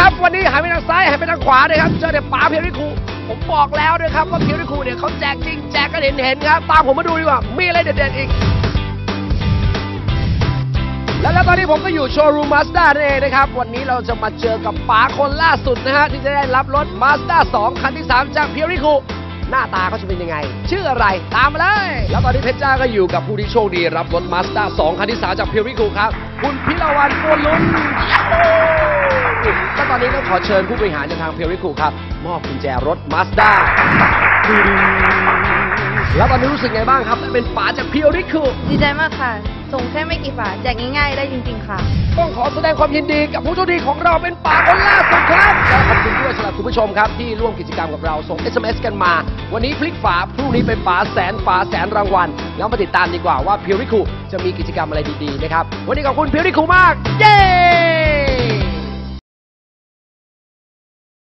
ครับวันนี้หันไปทางซ้ายหันไปทางขวาเลยครับเจอแต่ป๋าเพียวริคูผมบอกแล้วนะครับว่าเพียวริคูเนี่ยเขาแจกจริงแจกกันเห็นเห็นๆครับตามผมมาดูดีกว่ามีอะไรเด็ดๆอีกและแล้วตอนนี้ผมก็อยู่โชว์รูมมาสด้านั่นเองนะครับ วันนี้เราจะมาเจอกับป๋าคนล่าสุดนะฮะ ที่จะได้รับรถมาสด้า2คันที่ 3 จากเพียวริคูหน้าตาเขาจะเป็นยังไง ชื่ออะไรตามมาเลย แล้วตอนนี้เพชรจ้าก็อยู่กับผู้ที่โชคดีรับรถมาสด้า2คันที่ 3 จากเพียวริคูครับ คุณพิรวันโกลุน ก็ตอนนี้ต้องขอเชิญผู้บริหารจากทางเพียวริคูครับ มอบกุญแจรถมาสด้าแล้วตอนนี้รู้สึกไงบ้างครับได้เป็นป๋าจากเพียวริคูดีใจมากค่ะ ส่งแค่ไม่กี่ฝาแจกง่ายๆได้จริง ๆ ค่ะ ต้องขอแสดงความยินดีกับผู้โชคดีของเราเป็นป่าคนล่าสุดครับและขอบคุณด้วยสำหรับคุณผู้ชมครับ ที่ร่วมกิจกรรมกับเราส่ง SMS กันมา วันนี้พลิกฝาพรุ่งนี้เป็นฝาแสนฝาแสนรางวัลแล้วมาติดตามดีกว่าว่าพิวริคูจะมีกิจกรรมอะไรดีๆนะครับวันนี้ขอบคุณพิวริคูมาก เย้